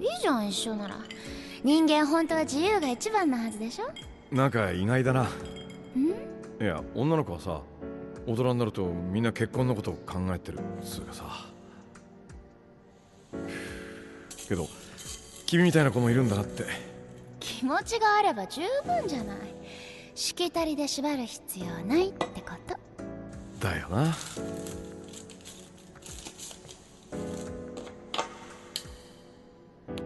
いいじゃん一緒なら。人間本当は自由が一番なはずでしょ？なんか意外だな。ん？いや女の子はさ大人になるとみんな結婚のことを考えてるっつうかさ。けど君みたいな子もいるんだなって。気持ちがあれば十分じゃない。しきたりで縛る必要ないってこと。だよな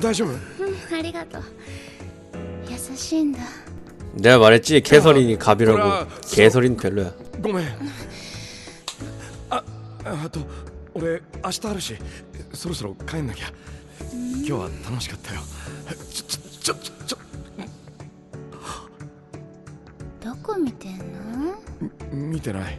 大丈夫うんありがとう優しいんだ 내가 말했지 개설인이 뭐라, 갑이라고. 개설인 별로야. ごめんああと俺明日あるしそろそろ帰んなきゃ今日は楽しかったよちょちょちょちょちょどこ見てんの見てない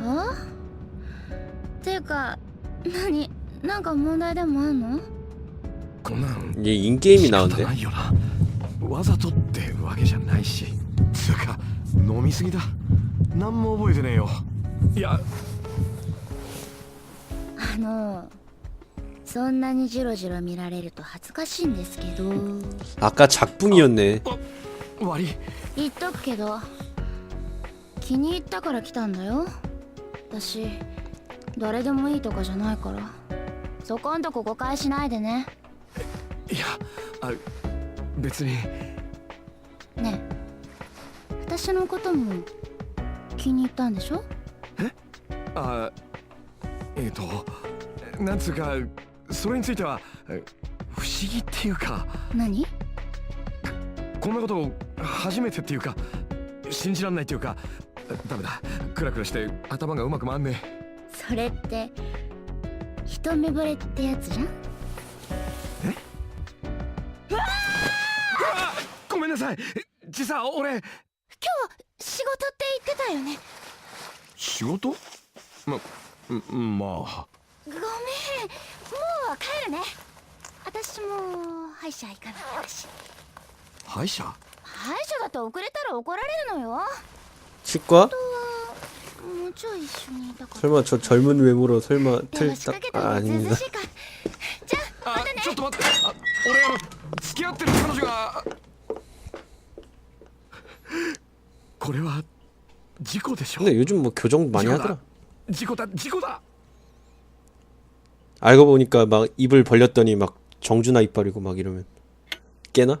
あっていうか何なんか問題でもあんのこんなん 이게 인게임이 仕方 나온대. ないよなわざとってわけじゃないしつうか飲みすぎだ何も覚えてねえよいやあのそんなにジロジロ見られると恥ずかしいんですけど 아까 작품이었네. 悪い言っとくけど気に入ったから来たんだよ 私誰でもいいとかじゃないから。そこんとこ誤解しないでね。いやあ別に。ねえ。私のことも気に入ったんでしょ？あえっ、となんつうかそれについてはえ不思議っていうか。何？こんなこと初めてっていうか信じらんないっていうかダメだクラクラして頭がうまく回んねそれって一目惚れってやつじゃん？え？ごめんなさい。実は俺。今日仕事って言ってたよね？仕事？まうんまあ。ごめん。もう帰るね。私も歯医者行かなきゃだし。歯医者？歯医者だと遅れたら怒られるのよ。치 과? 설마 저 젊은 외모로 설마 でも 틀 仕掛 딱 けた 아, ら涼 아닙니다. しいからじゃああちょっと待ってあ俺あの付き合ってる彼女がこれは事故でしょ 근데 요즘 뭐 교정 많이 지금 하더라. 事故だ事故だ 알고 보니까 막 입을 벌렸더니 막 정준하 이빨이고 막 이러면 깨나?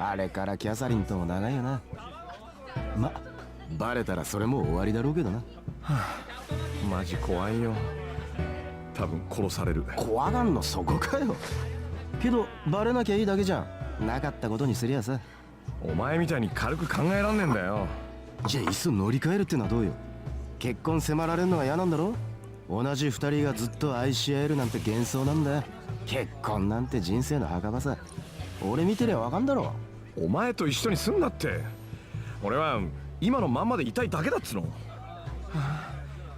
あれからキャサリンとも長いよな。まバレたらそれも終わりだろうけどな。えマジ怖いよ。多分殺される。怖がんのそこかよ。けどバレなきゃいいだけじゃん。なかったことにすりゃさ。お前みたいに軽く考えらんねえんだよ。じゃあいっそ乗り換えるってのはどうよ。結婚迫られるのが嫌なんだろ同じ二人がずっと愛し合えるなんて幻想なんだ。よ結婚なんて人生の墓場さ。俺見てりゃわかんだろお前と一緒にすんなって。俺は今のまんまでいたいだけだっつの、はあ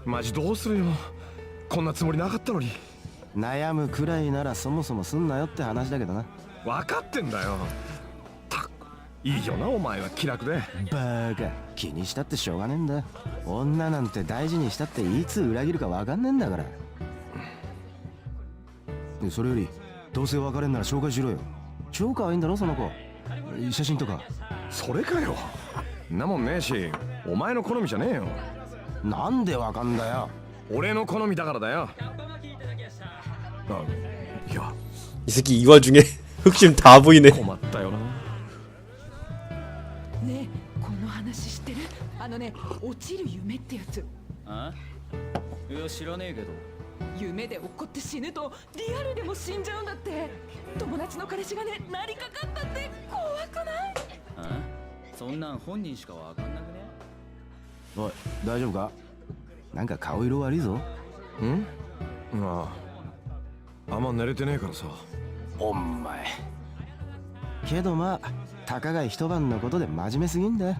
マジどうするよ。こんなつもりなかったのに。悩むくらいならそもそもすんなよって話だけどな。分かってんだよ。たいいよなお前は気楽で。バカ。気にしたってしょうがねえんだ女なんて大事にしたっていつ裏切るかわかんねえんだから。でそれよりどうせ別れんなら紹介しろよ。超可愛いんだろその子写真とかそれかよんなもんねえしお前の好みじゃねえよなんでわかんだよ俺の好みだからだよあいや 이 새끼 이 와중에 흑심 다 보이네 困ったよなねえこの話知ってるあのね落ちる夢ってやつあいや知らねえけど 夢で落っこって死ぬとリアルでも死んじゃうんだって友達の彼氏がねなりかかったって怖くないあそんなん本人しかわかんなくねおい大丈夫かなんか顔色悪いぞんあああんま寝れてねえからさお前けどまあたかが一晩のことで真面目すぎんだよ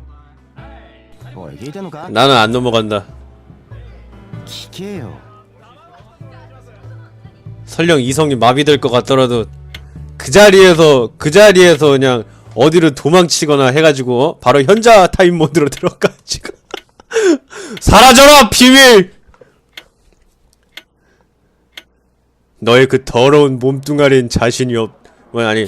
おい聞いてんのか 나는 안 넘어간다 聞けよ 설령 이성이 마비될 것 같더라도 그 자리에서 그 자리에서 그냥 어디로 도망치거나 해가지고 어? 바로 현자 타임 모드로 들어가지고 사라져라 비밀! 너의 그 더러운 몸뚱아리엔 자신이 없 뭐 아니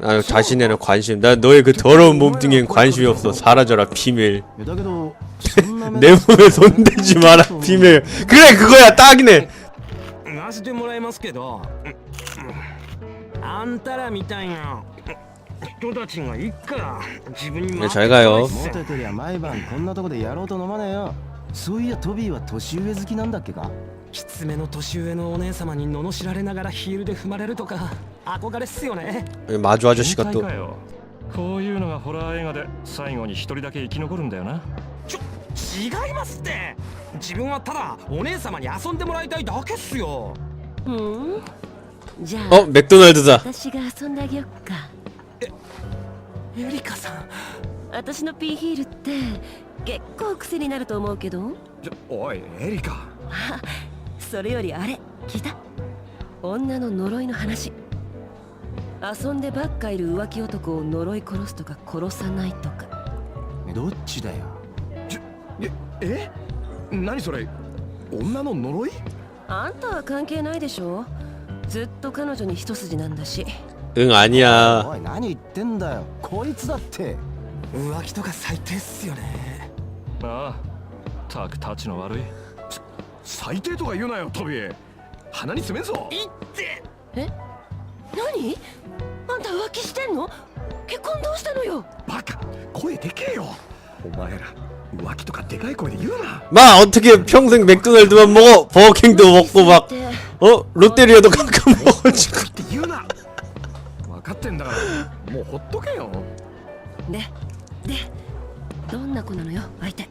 知らないなそんな子え 아 자신에는 관심 난 너의 그 더러운 몸뚱이엔 관심이 없어 사라져라 비밀 いやだけどそんな目 내 몸에 손대지 마라 비밀 그래 그거야 딱이네 言わせてもらいますけどあんたらみたいな人たちがいっから自分に 네, 잘 가요 モテてりゃ毎晩こんなとこでやろうと飲まねえよそういやトビーは年上好きなんだっけか きつめの年上のお姉様に罵られながらヒールで踏まれるとか憧れっすよね 마주 아저씨가 変 또 態かよこういうのがホラー映画で最後に一人だけ生き残るんだよなちょ違いますって自分はただお姉様に遊んでもらいたいだけっすようんじゃあ、 어 맥도날드다 私が遊んであげよっかエリカさん私のピーヒールって結構癖になると思うけどちょおいエリカ それよりあれ聞いた？女の呪いの話。遊んでばっかいる浮気男を呪い殺すとか殺さないとか。どっちだよ？ええ？何それ？女の呪い？あんたは関係ないでしょ？ずっと彼女に一筋なんだし。うんあにゃおい何言ってんだよ。こいつだって。浮気とか最低っすよね。ああたくたちの悪い。最低とか言うなよトビー鼻に詰めんぞいって何あんた浮気してんの結婚どうしたのよバカ声でけえよお前ら浮気とかでかい声で言うな 마 어떻게 평생 맥도날드만 먹어 버거킹도 먹고 막 って 어? 롯데리아도 가끔 먹어주고 って言うな分かってんだからもうほっとけよででどんな子なのよ相手ああも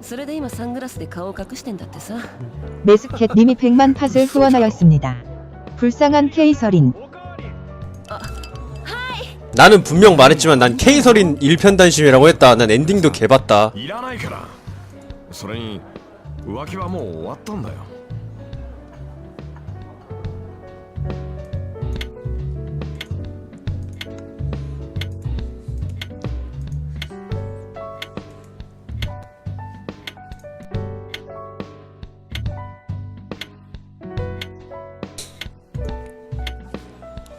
それで今サングラスで顔を隠してんだってさ 네스캣님이 100만 팟을 후원하였습니다. 불쌍한 케이서린. 나는 분명 말했지만 난 케이서린 1편단심이라고 했다 난 엔딩도 개봤다 いらないからそれに浮気はもう終わったんだよ「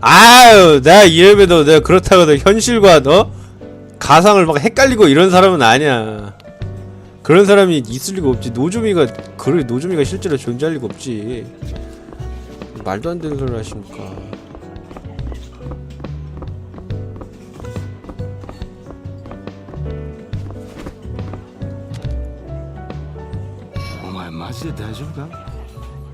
아유 나 이래봬도 내가 그렇다고도 현실과 너 가상을 막 헷갈리고 이런 사람은 아니야. 그런 사람이 있을 리가 없지. 노조미가 그래 노조미가 실제로 존재할 리가 없지. 말도 안 되는 소리를 하십니까. 마시대 대줄까?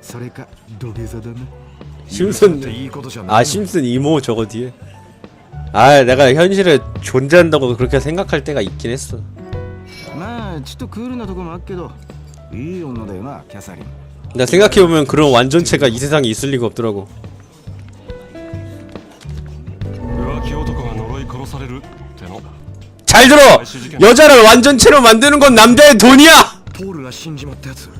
それか土下座だな 심슨 っていいことじゃね 아 심슨 이모 저거 뒤에. 아 내가 현실에 존재한다고 그렇게 생각할 때가 있긴 했어. まあちょっとクールなとこもあっけどいい女だよなキャサリン 나 생각해보면 그런 완전체가 이 세상에 있을 리가 없더라고. 浮気男が呪い殺されるっての 잘 들어! 여자를 완전체로 만드는 건 남자의 돈이야! ポールが死んじまったやつああ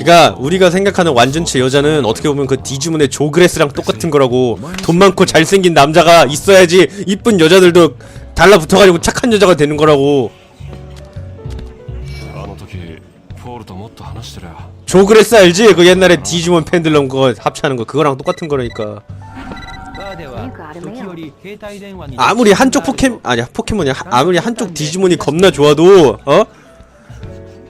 그러니까 우리가 생각하는 완전체 여자는 어떻게 보면 그 디주문의 조그레스랑 똑같은 거라고 돈 많고 잘생긴 남자가 있어야지 이쁜 여자들도 달라붙어가지고 착한 여자가 되는 거라고. 조그레스 알지? 그 옛날에 디주문 팬들랑 그거 합치하는 거. 그거랑 똑같은 거라니까. 그러니까 아무리 한쪽 포켓 아니 포켓몬이 아무리 한쪽 디지몬이 겁나 좋아도 어?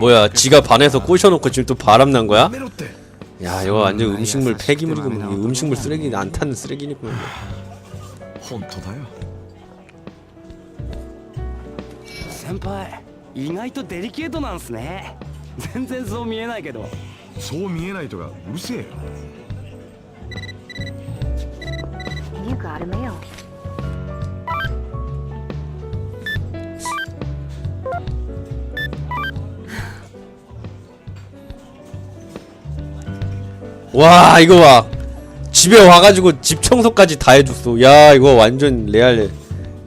뭐야 지가 반해서 꼬셔놓고 지금 또 바람 난 거야? やめろって 야 이거 완전 음식물 폐기물이고 뭐 이거 음식물 쓰레기 안 타는 쓰레기니까 本当だよ先輩意外とデリケートなんすね全然そう見えないけどそう見えないとかうるせえよ 와 이거 봐. 집에 와가지고 집 청소까지 다 해줬어. 야 이거 완전 레알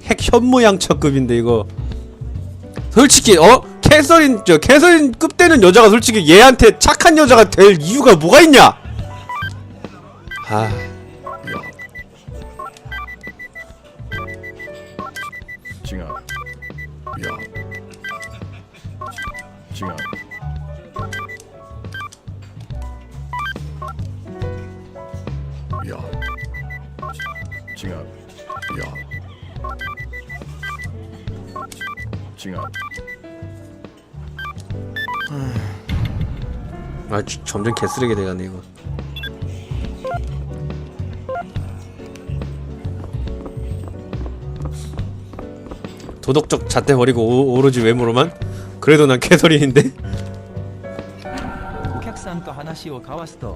핵 현모양처급인데 이거. 솔직히 어? 캐서린 저 캐서린 급 되는 여자가 솔직히 얘한테 착한 여자가 될 이유가 뭐가 있냐? 아 いや違ういや違う 아, 주- 점점 개쓰레기 돼가네 이거. 도덕적 잣대 버리고 오, 오로지 외모로만? 그래도 난 캐서린인데? お客さんと話を交わすと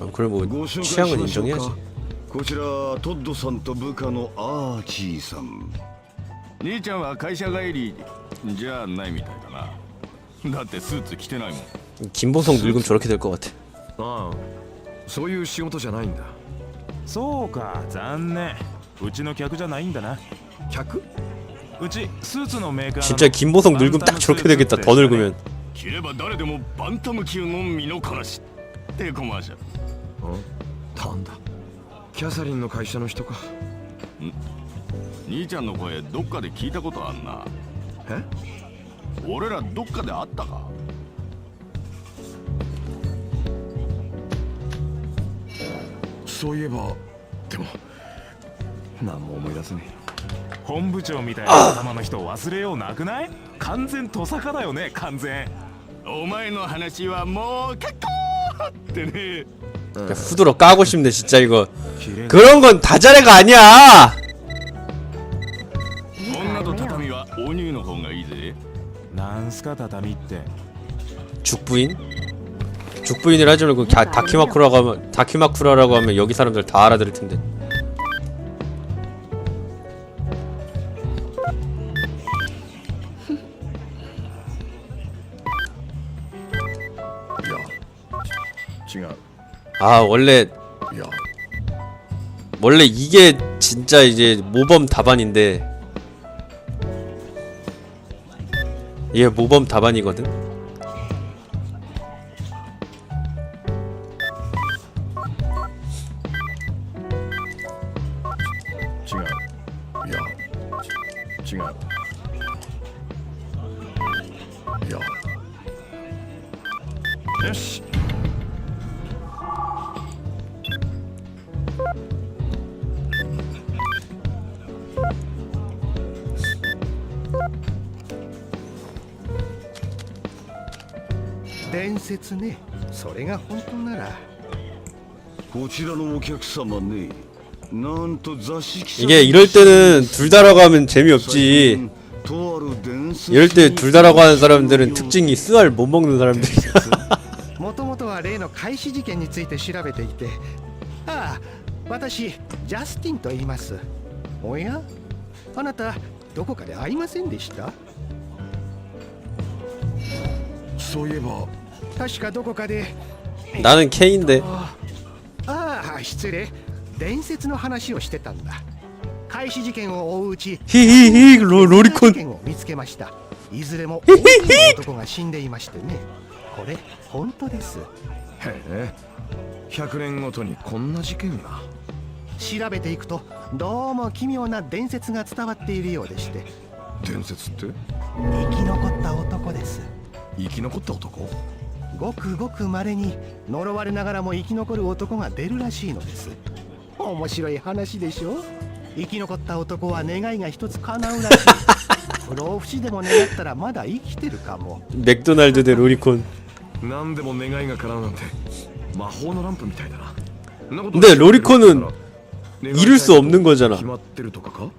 아, 그래 뭐 ご紹介 취향은 しましょう 인정해야지 かこちらトッドさんと部下のアーチーさん兄ちゃんは会社帰りじゃないみたいだなだってスーツ着てないもん 김보성 늙으면 저렇게 될 것 같아 ああそういう仕事じゃないんだそうか残念うちの客じゃないんだな客うちスーツのメーカー 진짜 김보성 늙으면 딱 저렇게 되겠다 더 늙으면 着れば誰でもバンタム級の身のこなしってコマーシャル なんだ。キャサリンの会社の人か。兄ちゃんの声どっかで聞いたことあんな。え？俺らどっかで会ったか？そういえばでも何も思い出せね本部長みたいな頭の人忘れようなくない？完全トサカだよね完全。お前の話はもう結構ってね 그냥 후드로 까고 싶네 진짜 이거 綺麗 그런 건 다자레가 아니야 女と畳はお乳の方がいいぜなんすか畳って 죽부인? 죽부인이라 하지 말고 다, 다키마쿠라고 하면 다키마쿠라라고 하면 여기 사람들 다 알아들을 텐데 아 원래 야. 원래 이게 진짜 이제 모범 답안인데 얘 모범 답안이거든? 지갑 야 伝説ねそれが本当ならこちらのお客様ねなんと雑誌記者 이게 이럴 때는 둘 다라고 하면 재미없지 とある伝説 이럴 때 둘 다라고 하는 사람들은 특징이 쓰알 못 먹는 사람들이야 もともとは例の開始事件について調べていてああ私ジャスティンと言いますおやあなたどこかで会いませんでしたそういえば 確かどこかで 나는 K인데 ああ失礼伝説の話をしてたんだ開始事件を追ううち 히히히 로, 事 로리콘 件を見つけましたいずれも多くの男が死んでいましてねこれ本当ですへえ100年ごとにこんな事件が調べていくとどうも奇妙な伝説が伝わっているようでして伝説って生き残った男です生き残った男 ごくごく稀に呪われながらも生き残る男が出るらしいのです面白い話でしょ生き残った男は願いが一つ叶うらしい不老不死でも願ったらまだ生きてるかも 맥도날드 대 로리콘 何でも願いが叶うなんて魔法のランプみたいだなそんなこと 근데 로리콘은 이룰 수 없는 거잖아 決まってるとかか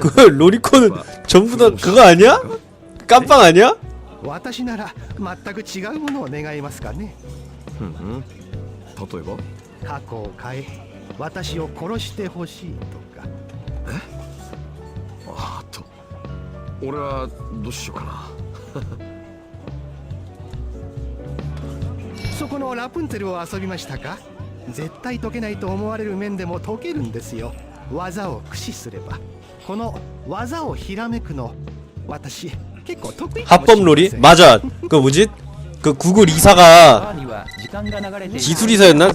그 로리콘은 전부 다 그거 아니야? 깜빵 아니야? 私なら全く違うものを願いますかね。うんうん。例えば？過去を変え私を殺してほしいとか。あーっと。俺はどうしようかな。そこのラプンツェルを遊びましたか？絶対解けないと思われる面でも解けるんですよ。技を駆使すれば。この技をひらめくの私 합법 놀이? 맞아. 그 뭐지? 그 구글 이사가 기술이사였나?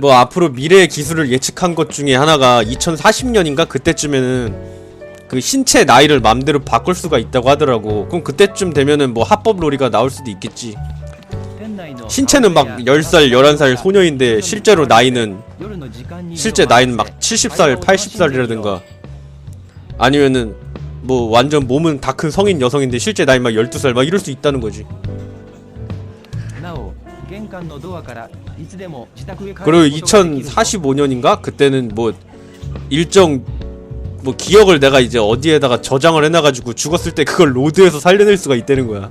저뭐 앞으로 미래의 기술을 예측한 것 중에 하나가 2040년인가 그때쯤에는 그 신체 나이를 맘대로 바꿀 수가 있다고 하더라고. 그럼 그때쯤 되면은 뭐 합법 놀이가 나올 수도 있겠지. 신체는 막 10살, 11살 소녀인데 실제로 나이는 실제 나이는 막 70살, 80살이라든가 아니면은 뭐 완전 몸은 다 큰 성인 여성인데 실제 나이 막 12살 막 이럴 수 있다는 거지. 그리고 2045년인가 그때는 뭐 일정 뭐 기억을 내가 이제 어디에다가 저장을 해놔가지고 죽었을 때 그걸 로드해서 살려낼 수가 있다는 거야.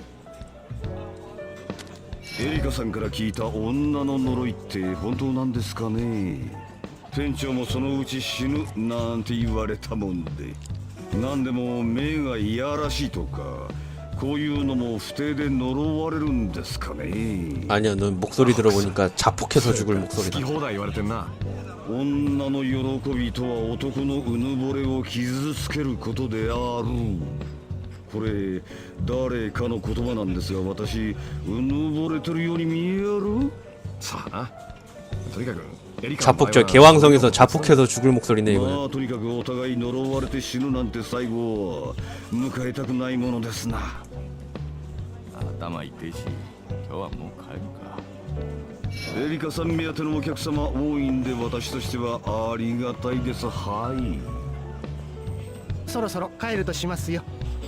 エリカさんから聞いた女の呪いって本当なんですかね店長もそのうち死ぬなんて言われたもんで何でも目がいやらしいとかこういうのも不定で呪われるんですかね 아니야, 넌 목소리 들어보니까 자폭해서 죽을 목소리다. 放題言われてんな女の喜びとは男のうぬぼれを傷つけることである これ誰かの言葉なんですが私うぬぼれてるように見えるさあなとにかくエリカ 자폭 저 개왕성에서 자폭해서 죽을 목소리네 ま 이거는. あとにかくお互い呪われて死ぬなんて最後は迎えたくないものですな頭痛いし今日はもう帰るかエリカさん目当てのお客様多いんで私としてはありがたいですはいそろそろ帰るとしますよ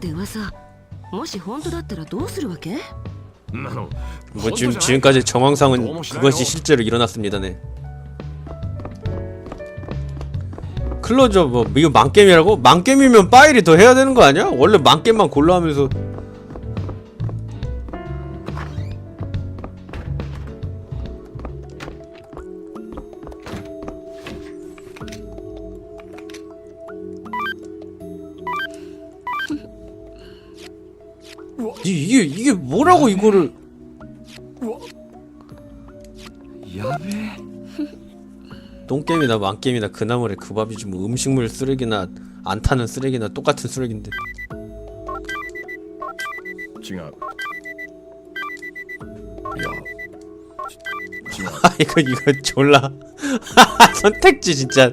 って噂もし本当だったらどうするわけなの 뭐 지금 지금까지 정황상은 그것이 실제로 일어났습니다네. 클로저 뭐 이거 망게임이라고? 망게임이면 파일이 더 해야 되는 거 아니야? 원래 망게임만 골라 하면서 ' 이- 이게 이게 뭐라고 이거를 やべえ 똥게임이나 망게임이나 그나물에 그 밥이지 뭐 음식물 쓰레기나 안 타는 쓰레기나 똑같은 쓰레기인데 違ういや 아 이거 이거 졸라 선택지 진짜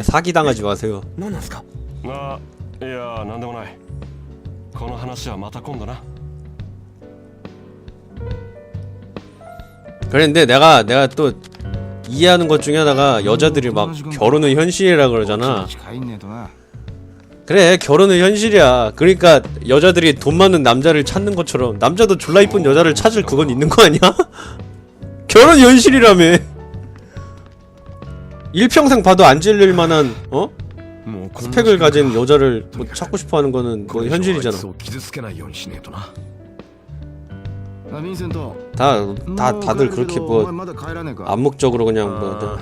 사기 당하지 마세요 何なんすかあいやなんでもないこの話はまた今度な 그런데 내가 내가 또 이해하는 것 중에 하나가 여자들이 막 결혼은 현실이라 그러잖아 帰んねえとな 그래 결혼은 현실이야 그러니까 여자들이 돈 많은 남자를 찾는 것처럼 남자도 졸라 이쁜 여자를 찾을 그건 있는 거 아니야? 결혼 현실이라며 일평생 봐도 안 질릴 만한 어? 뭐 스펙을 가진 여자를 뭐 찾고 싶어 하는 거는 뭐 현실이잖아. 다, 다 다들 그렇게 뭐 암묵적으로 그냥 뭐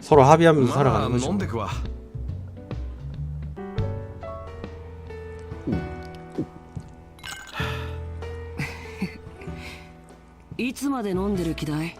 서로 합의하면서 살아가는 거지. 뭐.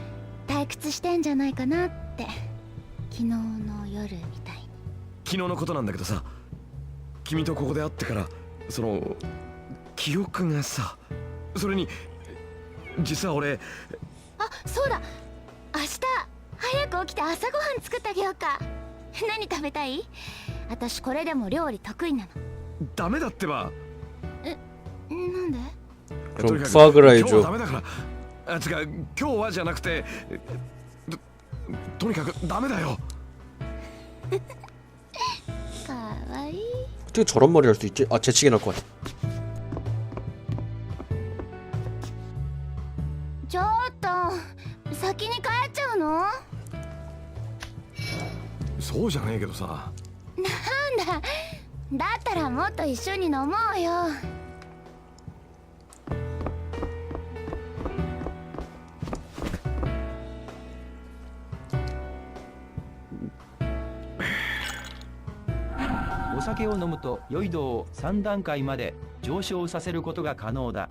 退屈してんじゃないかなって昨日の夜みたいに昨日のことなんだけどさ君とここで会ってからその記憶がさそれに実は俺あそうだ明日早く起きて朝ごはん作ってあげようか何食べたい私これでも料理得意なのダメだってばなんで 그럼 푸아그라 今 日は 해줘. ダメだからあつか今日はじゃなくてととにかくダメだよかわいい 어떻게 저런 머리 할 수 있지? 아 재치게 날 것 같아. ちょっと先に帰っちゃうのなんそうじゃねえけどさだだったらもっと一緒に飲もうよ 酒を飲むと酔い度を3段階まで上昇させることが可能だ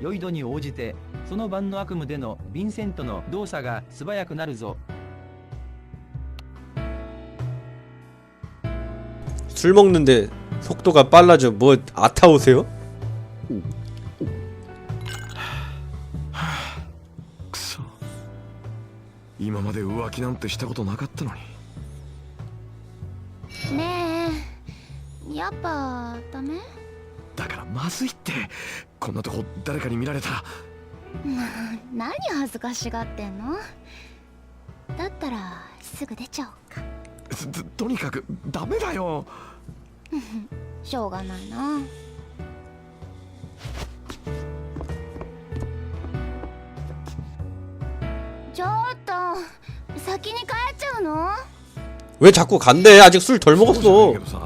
酔い度に応じてその晩の悪夢でのヴィンセントの動作が素早くなるぞ 술 먹는데 속도가 빨라져. 뭐 아타오세요? くそ今まで浮気なんてしたことなかったのに やっぱダメだからまずいってこんなとこ誰かに見られたら何恥ずかしがってんのだったらすぐ出ちゃおうかととにかくダメだよしょうがないなちょっと先に帰っちゃうのな 왜 자꾸 간대? 아직 술 덜 そうじゃねえ 먹었어.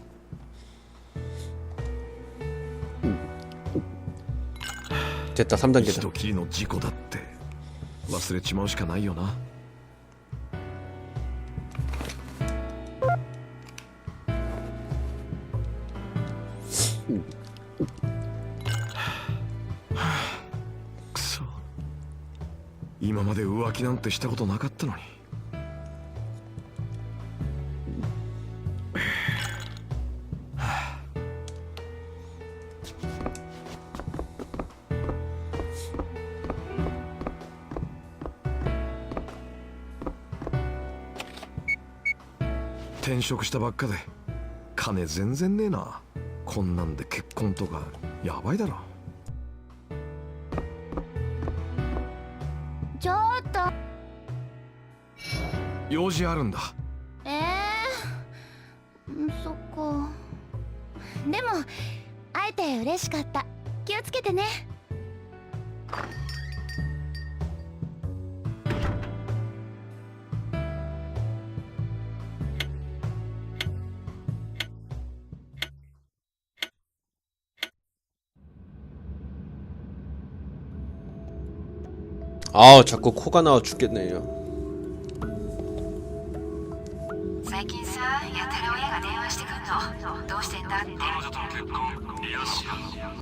됐다 一 3단계다. 度きりの事故だって忘れちまうしかないよなくそ今まで浮気なんてしたことなかったのに 転職したばっかで。金全然ねえな。こんなんで結婚とかやばいだろ。ちょっと。用事あるんだ。ええー、そっか。でも会えて嬉しかった。気をつけてね 아우 자꾸 코가 나와 죽겠네요. 네,